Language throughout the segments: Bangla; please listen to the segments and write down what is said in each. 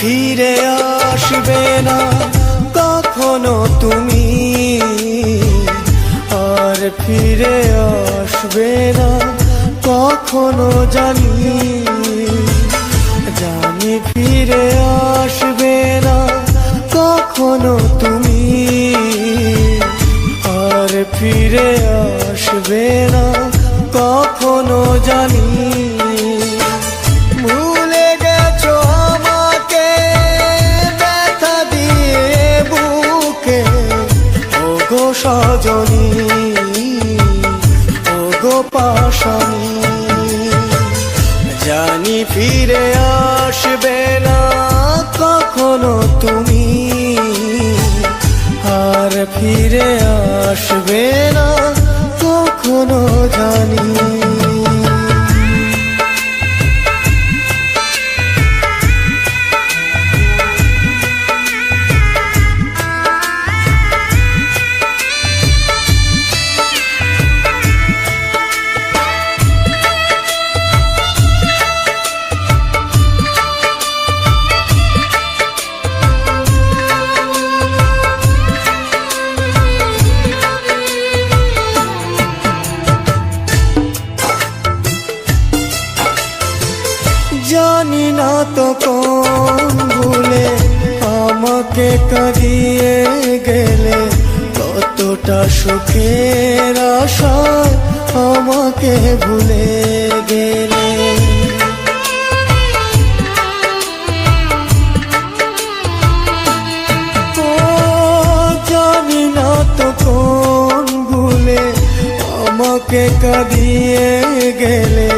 ফিরে আসবে না কখনো তুমি। আর ফিরে আসবে না কখনো জানি। গো সজনী ও গো জানি ফিরে আসবে না কখনো তুমি আর ফিরে আসবে জানি না তো কোন ভুলে আমাকে কাঁদিয়ে গেলে কতটা সুখের আশায় আমাকে ভুলে গেলে। জানি না তো কোন ভুলে আমাকে কাঁদিয়ে গেলে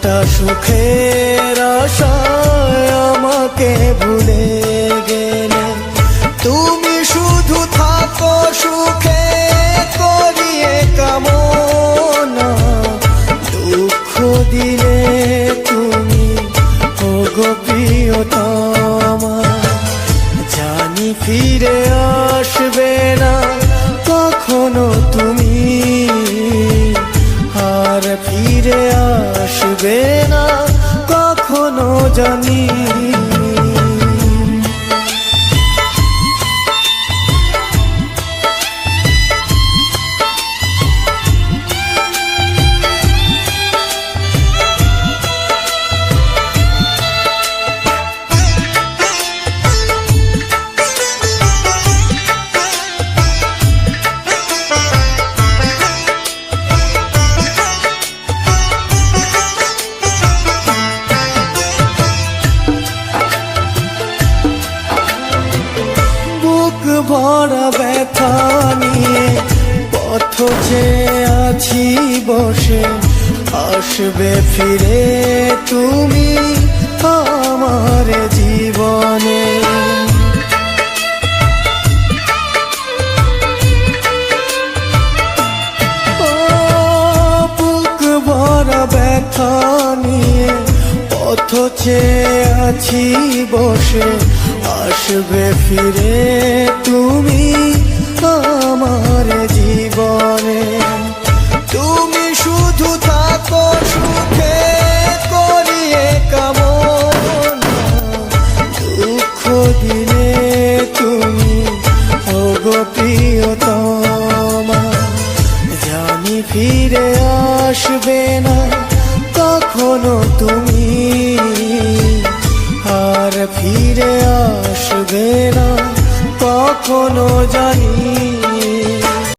কতটা সুখের আমাকে ভুলে গেলে। তুমি শুধু থাকো সুখে করিয়ে কামনা। দুঃখ দিলে তুমি ও গো প্রিয়তমা। জানি ফিরে আসবে ফিরে আসবে না কখনো জানি ভরা ব্যথা নিয়ে পথ যে আছি বসে। আসবে ফিরে তুমি আমার জীবনে। ব্যথা আছি বসে। আসবে ফিরে